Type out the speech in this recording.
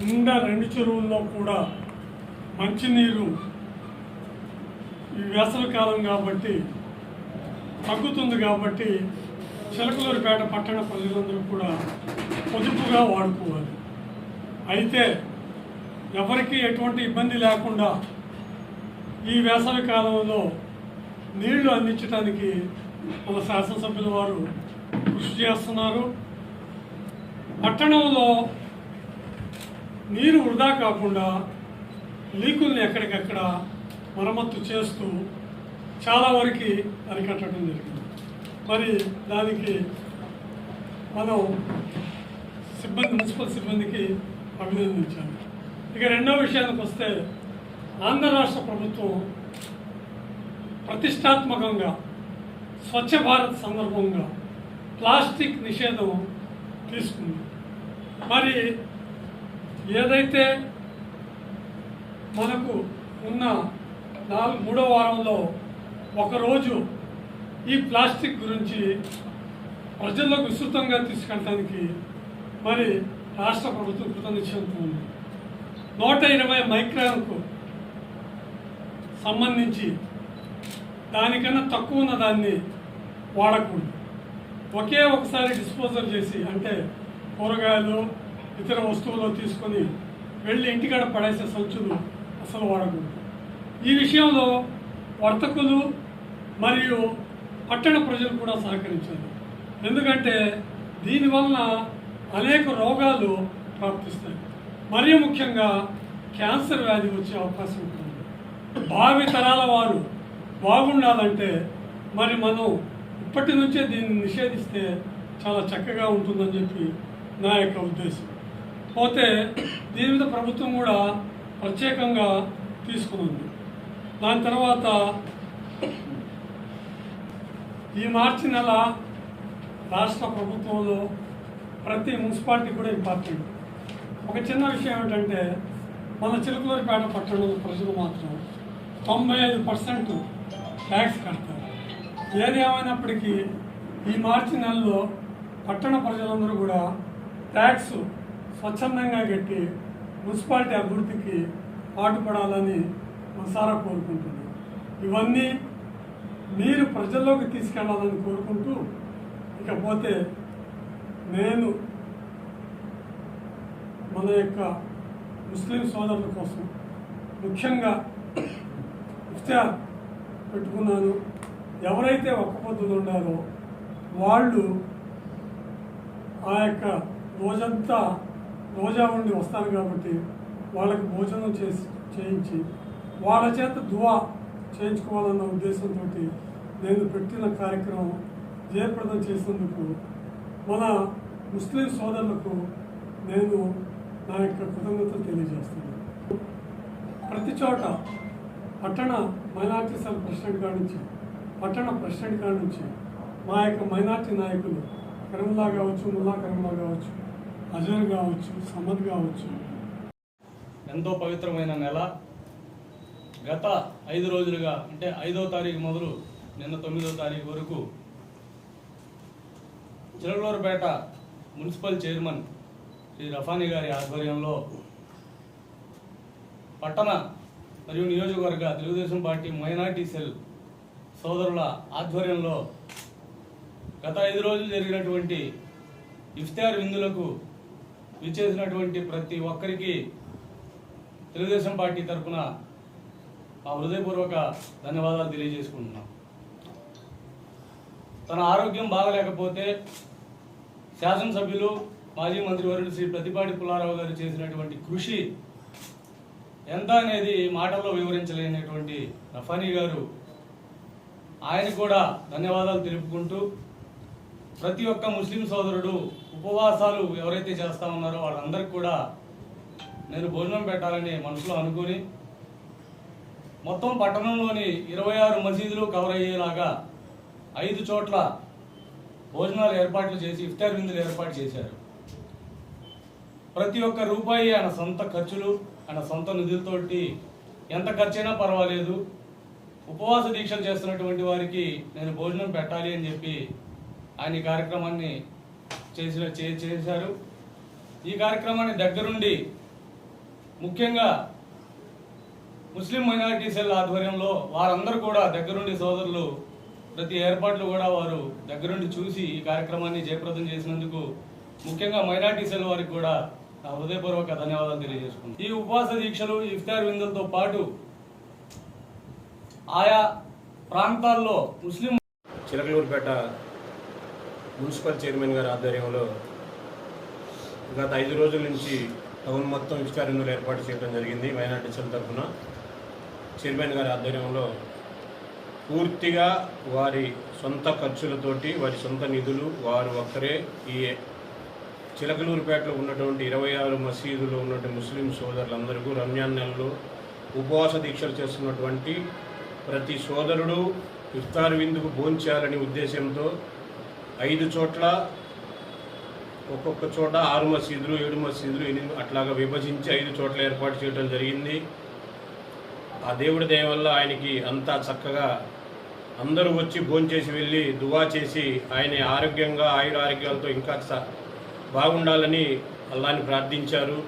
నిండా రెండు చెరువుల్లో కూడా మంచినీరు ఈ వేసవి కాలం కాబట్టి తగ్గుతుంది కాబట్టి చిలకలూరిపేట పట్టణ ప్రజలందరూ కూడా పొదుపుగా వాడుకోవాలి. అయితే ఎవరికీ ఎటువంటి ఇబ్బంది లేకుండా ఈ వేసవి కాలంలో నీళ్ళు అందించడానికి మన శాసనసభ్యుల వారు కృషి చేస్తున్నారు. పట్టణంలో నీరు వృధా కాకుండా లీకుల్ని ఎక్కడికక్కడ మరమ్మత్తు చేస్తూ చాలా వరకు అరికట్టడం జరిగింది. మరి దానికి మనం సిబ్బంది మున్సిపల్ సిబ్బందికి అభినందించాము ఇక రెండో విషయానికి వస్తే ఆంధ్ర రాష్ట్ర ప్రభుత్వం ప్రతిష్టాత్మకంగా స్వచ్ఛ భారత్ సందర్భంగా ప్లాస్టిక్ నిషేధం తీసుకుంది. మరి ఏదైతే మనకు ఉన్న నాలుగు మూడో వారంలో ఒకరోజు ఈ ప్లాస్టిక్ గురించి ప్రజల్లోకి విస్తృతంగా తీసుకెళ్ళడానికి మరి రాష్ట్ర ప్రభుత్వం కృతనిశ్చయంతో ఉంది నూట ఇరవై మైక్రాన్కు సంబంధించి దానికన్నా తక్కువ ఉన్న దాన్ని వాడకూడదు. ఒకే ఒకసారి డిస్పోజల్ చేసి అంటే కూరగాయలు ఇతర వస్తువులు తీసుకొని వెళ్ళి ఇంటికాడ పడేసే సంచులు అసలు వాడకూడదు. ఈ విషయంలో వర్తకులు మరియు పట్టణ ప్రజలు కూడా సహకరించాలి. ఎందుకంటే దీనివల్ల అనేక రోగాలు ప్రాప్తిస్తాయి. మరీ ముఖ్యంగా క్యాన్సర్ వ్యాధి వచ్చే అవకాశం ఉంటుంది. భావి తరాల వారు బాగుండాలంటే మరి మనం ఇప్పటి నుంచే దీన్ని నిషేధిస్తే చాలా చక్కగా ఉంటుందని చెప్పి నా యొక్క ఉద్దేశం. పోతే దీని మీద ప్రభుత్వం కూడా ప్రత్యేకంగా తీసుకుంది దాని తర్వాత ఈ మార్చి నెల రాష్ట్ర ప్రభుత్వంలో ప్రతి మున్సిపాలిటీ కూడా ఇంపార్టెంట్ ఒక చిన్న విషయం ఏమిటంటే మన చిలుకలూరిపేట పట్టణంలో ప్రజలు మాత్రం తొంభై ఐదు పర్సెంట్ ట్యాక్స్ కడతారు. ఏది ఏమైనప్పటికీ ఈ మార్చి నెలలో పట్టణ ప్రజలందరూ కూడా ట్యాక్స్ స్వచ్ఛందంగా కట్టి మున్సిపాలిటీ అభివృద్ధికి పాటుపడాలని మనసారా కోరుకుంటున్నాను ఇవన్నీ మీరు ప్రజల్లోకి తీసుకెళ్ళాలని కోరుకుంటూ ఇకపోతే నేను మన యొక్క ముస్లిం సోదరుల కోసం ముఖ్యంగా ఇఫ్తార్ పెట్టుకున్నాను. ఎవరైతే ఒక్క పొద్దులు ఉండారో వాళ్ళు ఆ యొక్క రోజంతా రోజా ఉండి వస్తారు కాబట్టి వాళ్ళకి భోజనం చేసి చేయించి వాళ్ళ చేత దువా చేయించుకోవాలన్న ఉద్దేశంతో నేను పెట్టిన కార్యక్రమం జయప్రదం చేసినందుకు మన ముస్లిం సోదరులకు నేను నా యొక్క కృతజ్ఞతలు తెలియజేస్తున్నాను. ప్రతి చోట పట్టణ మైనార్టీ సెల్ ప్రెసిడెంట్ కాడి నుంచి పట్టణ ప్రెసిడెంట్ కాడి నుంచి మా యొక్క మైనార్టీ నాయకులు కరీంలా కావచ్చు ముల్లా కరీంలా కావచ్చు అజర్ కావచ్చు సమద్ కావచ్చు. ఎంతో పవిత్రమైన నెల. గత ఐదు రోజులుగా అంటే ఐదో తారీఖు మొదలు నిన్న తొమ్మిదో తారీఖు వరకు చిలకలూరుపేట మున్సిపల్ చైర్మన్ శ్రీ రఫానీ గారి ఆధ్వర్యంలో పట్టణ మరియు నియోజకవర్గ తెలుగుదేశం పార్టీ మైనార్టీ సెల్ సోదరుల ఆధ్వర్యంలో గత ఐదు రోజులు జరిగినటువంటి ఇఫ్తార్ విందులకు విచ్చేసినటువంటి ప్రతి ఒక్కరికి తెలుగుదేశం పార్టీ తరఫున ఆ హృదయపూర్వక ధన్యవాదాలు తెలియజేసుకుంటున్నాం. తన ఆరోగ్యం బాగలేకపోతే శాసనసభ్యులు మాజీ మంత్రివర్యులు శ్రీ ప్రతిపాటి పుల్లారావు గారు చేసినటువంటి కృషి ఎంత అనేది మాటల్లో వివరించలేనటువంటి రఫానీ గారు ఆయన కూడా ధన్యవాదాలు తెలుపుకుంటూ ప్రతి ఒక్క ముస్లిం సోదరుడు ఉపవాసాలు ఎవరైతే చేస్తా ఉన్నారో వాళ్ళందరికీ కూడా నేను భోజనం పెట్టాలని మనసులో అనుకుని మొత్తం పట్టణంలోని ఇరవై ఆరు మసీదులు కవర్ అయ్యేలాగా ఐదు చోట్ల భోజనాలు ఏర్పాట్లు చేసి ఇఫ్తార్ విందులు ఏర్పాటు చేశారు. ప్రతి ఒక్క రూపాయి ఆయన సొంత ఖర్చులు ఆయన సొంత నిధులతోటి ఎంత ఖర్చైనా పర్వాలేదు. ఉపవాస దీక్షలు చేస్తున్నటువంటి వారికి నేను భోజనం పెట్టాలి అని చెప్పి ఆయన ఈ కార్యక్రమాన్ని చేసిన చే- చేశారు. ఈ కార్యక్రమాన్ని దగ్గరుండి ముఖ్యంగా ముస్లిం మైనారిటీ సెల్ ఆధ్వర్యంలో వారందరూ కూడా దగ్గరుండి సోదరులు ప్రతి ఏర్పాట్లు కూడా వారు దగ్గరుండి చూసి ఈ కార్యక్రమాన్ని జయప్రదం చేసినందుకు ముఖ్యంగా మైనారిటీ సెల్ వారికి కూడా నా హృదయపూర్వక ధన్యవాదాలు తెలియజేసుకుంటాను ఈ ఉపవాస దీక్షలు ఇఫ్తార్ విందులతో పాటు ఆయా ప్రాంతాల్లో ముస్లిం చిలకలూరుపేట మున్సిపల్ చైర్మన్ గారి ఆధ్వర్యంలో గత ఐదు రోజుల నుంచి టౌన్ మొత్తం ఇఫ్తార్ ఏర్పాటు చేయడం జరిగింది మైనార్టీ సెల్ తరఫున. చైర్మన్ గారి ఆధ్వర్యంలో పూర్తిగా వారి సొంత ఖర్చులతోటి వారి సొంత నిధులు వారు ఒక్కరే ఈ చిలకలూరుపేటలో ఉన్నటువంటి ఇరవై ఆరు మసీదులో ఉన్నటువంటి ముస్లిం సోదరులందరికీ రంజాన్ నెలలో ఉపవాస దీక్షలు చేస్తున్నటువంటి ప్రతి సోదరుడు ఇఫ్తార్ విందుకు భోంచేయాలనే ఉద్దేశంతో ఐదు చోట్ల ఒక్కొక్క చోట ఆరు మసీదులు ఏడు మసీదులు ఎనిమిది అట్లాగా విభజించి ఐదు చోట్ల ఏర్పాటు చేయడం జరిగింది. ఆ దేవుడి దయ వల్ల ఆయనకి అంతా చక్కగా అందరూ వచ్చి భోంచేసి వెళ్ళి దువా చేసి ఆయన ఆరోగ్యంగా ఆయుర ఆరోగ్యాలతో ఇంకా బాగుండాలని అల్లాని ప్రార్థించారు.